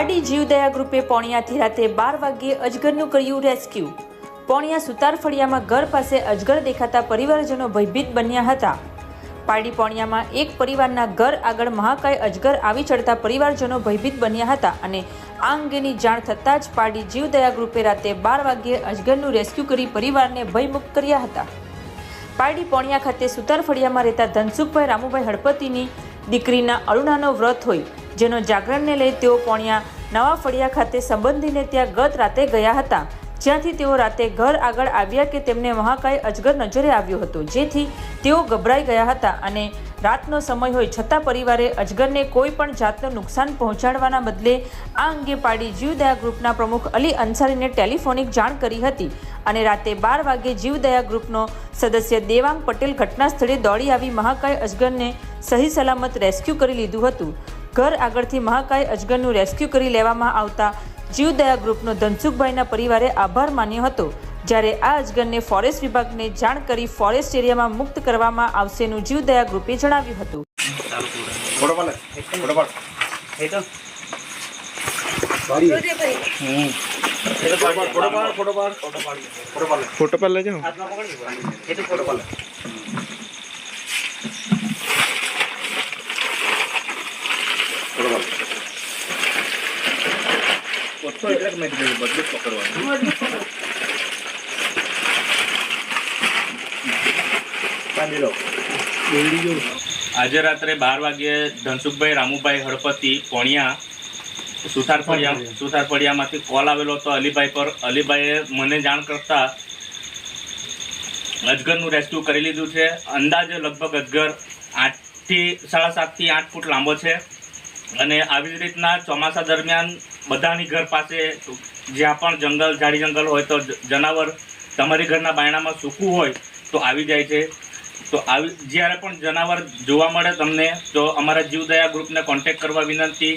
પાડી જીવદયા ગ્રુપે પોણિયાથી રાતે બાર વાગ્યે અજગરનું કર્યું રેસ્ક્યુ પોણિયા સુતાર ફળિયામાં ઘર પાસે અજગર દેખાતા પરિવારજનો ભયભીત બન્યા હતા. પાડી પોણિયામાં એક પરિવારના ઘર આગળ મહાકાય અજગર આવી ચડતા પરિવારજનો ભયભીત બન્યા હતા અને આ અંગેની જાણ થતાં જ પાડી જીવદયા ગ્રુપે રાતે બાર વાગ્યે અજગરનું રેસ્ક્યુ કરી પરિવારને ભયમુક્ત કર્યા હતા. પારડી પોણિયા ખાતે સુતારફળિયામાં રહેતા ધનસુખભાઈ રામુભાઈ હળપતિની દીકરીના અરુણાનો વ્રત હોય, જેનો જાગરણને લઈ તેઓ પોણિયા નવા ફળિયા ખાતે સંબંધીને ત્યાં ગત રાતે ગયા હતા, જ્યાંથી તેઓ રાતે ઘર આગળ આવ્યા કે તેમને મહાકાય અજગર નજરે આવ્યો હતો, જેથી તેઓ ગભરાઈ ગયા હતા અને રાતનો સમય હોય છતાં પરિવારે અજગરને કોઈ પણ જાતનું નુકસાન પહોંચાડવાના બદલે આ અંગે પાડી જીવદયા ગ્રુપના પ્રમુખ અલી અંસારીને ટેલિફોનિક જાણ કરી હતી અને રાતે બાર વાગે જીવદયા ગ્રુપનો સદસ્ય દેવાંગ પટેલ ઘટના સ્થળે દોડી આવી મહાકાય અજગરને સહી સલામત રેસ્ક્યુ કરી લીધું હતું. ઘર આગળથી મહાકાય અજગરનું રેસ્ક્યુ કરી લેવામાં આવતા જીવદયા ગ્રુપનો ધનસુખભાઈના પરિવારે આભાર માન્યો હતો. જ્યારે આ અજગરને ફોરેસ્ટ વિભાગને જાણ કરી ફોરેસ્ટ એરિયામાં મુક્ત કરવામાં આવશેનું જીવદયા ગ્રુપે જણાવ્યું હતું. ફોટો પાડ. ફોટો પાડ. ફોટો પાડ ફોટો પાડ ફોટો પાડ ફોટો પાડ ફોટો પર લેજો ફોટો પાડ ફોટો પાડ ઓછો એટલે મેં કીધું બધું પકડવાનું બાંધી લો. આજે રાત્રે બાર વાગ્યે ધનસુખભાઈ રામુભાઈ હળપતિ પોણિયા સુથાર ફળિયા સુથાર ફળિયામાંથી કોલ આવેલો હતો અલીભાઈ પર. અલીભાઈએ મને જાણ કરતા અજગરનું રેસ્ક્યુ કરી લીધું છે. અંદાજે લગભગ અજગર આઠથી સાડા સાતથી આઠ ફૂટ લાંબો છે. અને આવી જ રીતના ચોમાસા દરમિયાન બધાની ઘર પાસે જ્યાં પણ જંગલ, ઝાડી જંગલ હોય તો જનાવર તમારી ઘરના બાયણામાં સૂકવું હોય તો આવી જાય છે. તો આવી જ્યારે પણ જનાવર જોવા મળે તમને, તો અમારા જીવદયા ગ્રુપને કોન્ટેક્ટ કરવા વિનંતી.